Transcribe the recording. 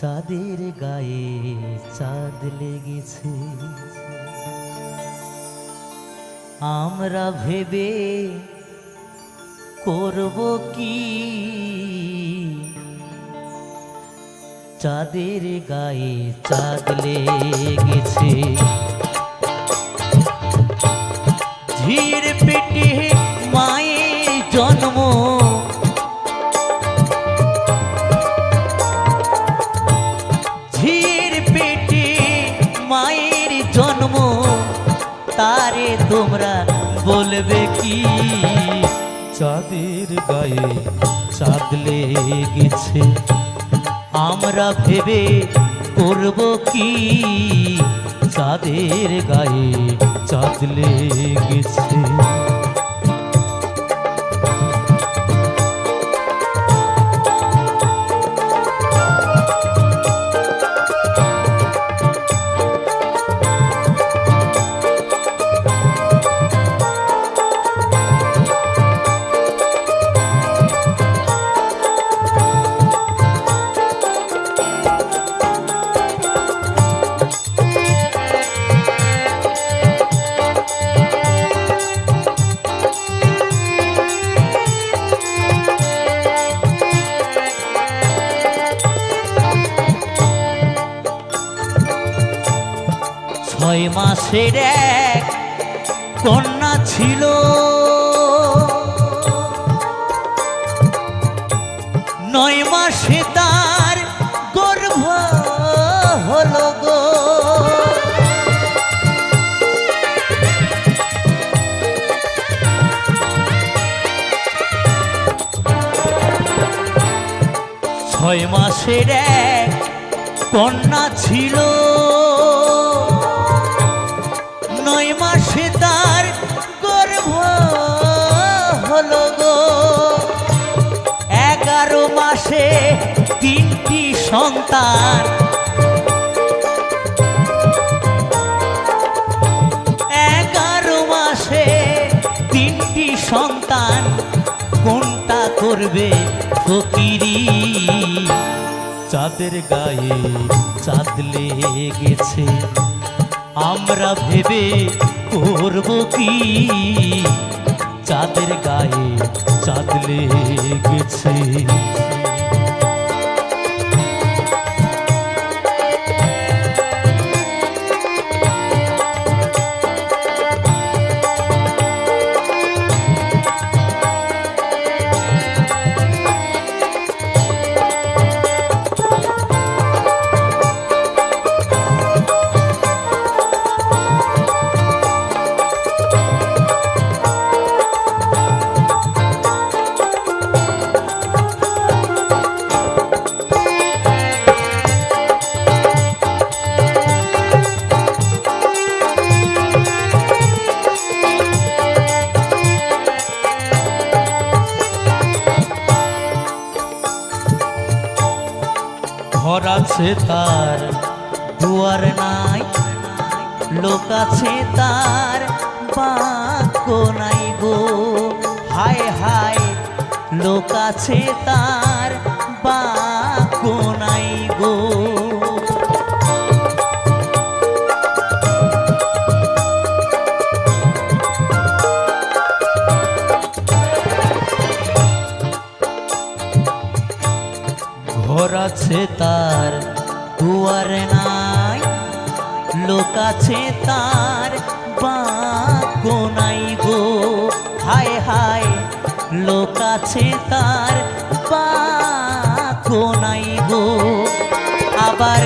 চাঁদের গায়ে চাঁদ লেগেছে। আমরা ভেবে করব কি? চাঁদের গায়ে চাঁদ লেগেছে। ঝির পেটে মায়ের মায়ের জন্ম, তারে তোমরা বলবে কি? চাঁদের গায়ে চাঁদ লেগেছে, আমরা ভেবে করব কি? চাঁদের গায়ে চাঁদ লেগেছে। ছয় মাসের এক কন্যা ছিল। নয় মাসে তার গর্ভ হলো গো। ছয় মাসের এক কন্যা ছিল। তিনটি সন্তান। এগারো মাসে তিনটি সন্তান, কোনটা করবে ফকিরি? চাঁদের গায়ে চাঁদ লেগেছে, আমরা ভেবে করব কি? চাঁদের গায়ে চাঁদ লেগেছে। ঘর আছে তার, দুয়ার নাই, লোক আছে তার বাক্য নাই গো। হায় হায়, লোক আছে তার বাক্য নাই গো। ঘর আছে তার, দুয়ার নাই, লোক আছে তার বাক্য নাই গো। হায় হায়, লোক আছে তার বাক্য নাই গো। আবার